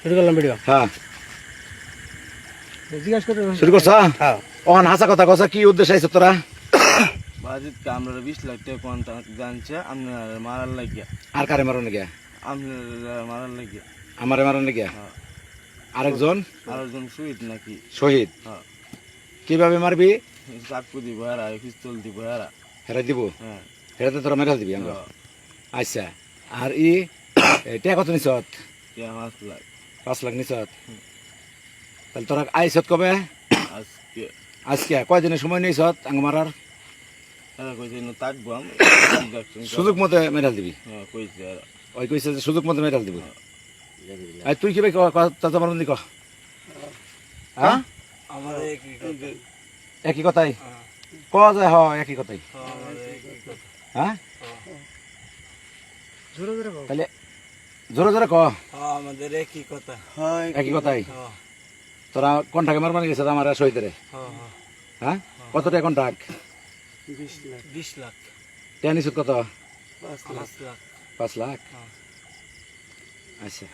শুরু করলাম ভিডিও হ্যাঁ। জিজ্ঞাসা করতে শুরু করছ? হ্যাঁ। অন হাসা কথা কসা কি উদ্দেশ্য আইছ তোরা? বাজিত আমরা বিশ লাখ টাকা কন্ট্রাক্ট জানছে আপনার মারার লাগিয়া। আর কারে মারো নাকি আপনার মারার লাগিয়া। আমারে মারো নাকি হ্যাঁ। আরেকজন? আরেকজন সুইট নাকি? শহীদ? হ্যাঁ। কীভাবে মারবি? চাকু দিব হেরা পিস্তল দিব হেরা। হেরাই দিব? হ্যাঁ। হেরাতে তোরা মেরা দিবি আঙ্গ হ্যাঁ, আচ্ছা। আর ই টিয়া কত নিছত? পাঁচ লাখ। পাঁচ লাখ নিছত। তাহলে তোরা আইছত কবে আজকে। আজকে। কয়দিনের সময় নিছত আঙ্গ মারার। সুযোগ মতো মেরাল দিবি। হ্যাঁ কইছে ওই কইছে যে সুযোগ মতো মেরাল দিব। আর তুই কীভাবে চাচা মারুন দি ক। হ্যাঁ একই কথাই? ক যায় হ একই কথাই। হ্যাঁ জোরে জোরে কও তাহলে জোরে জোরে ক। আমাদের একই কথা। একই কথাই? তোরা কন্টাকে মারবানি গেছে আমার শহীদের হ্যাঁ কত টাকা কন্টাক বিশ লাখ। বিশ লাখ। কত? পাঁচ লাখ। পাঁচ লাখ। হ্যাঁ। আচ্ছা।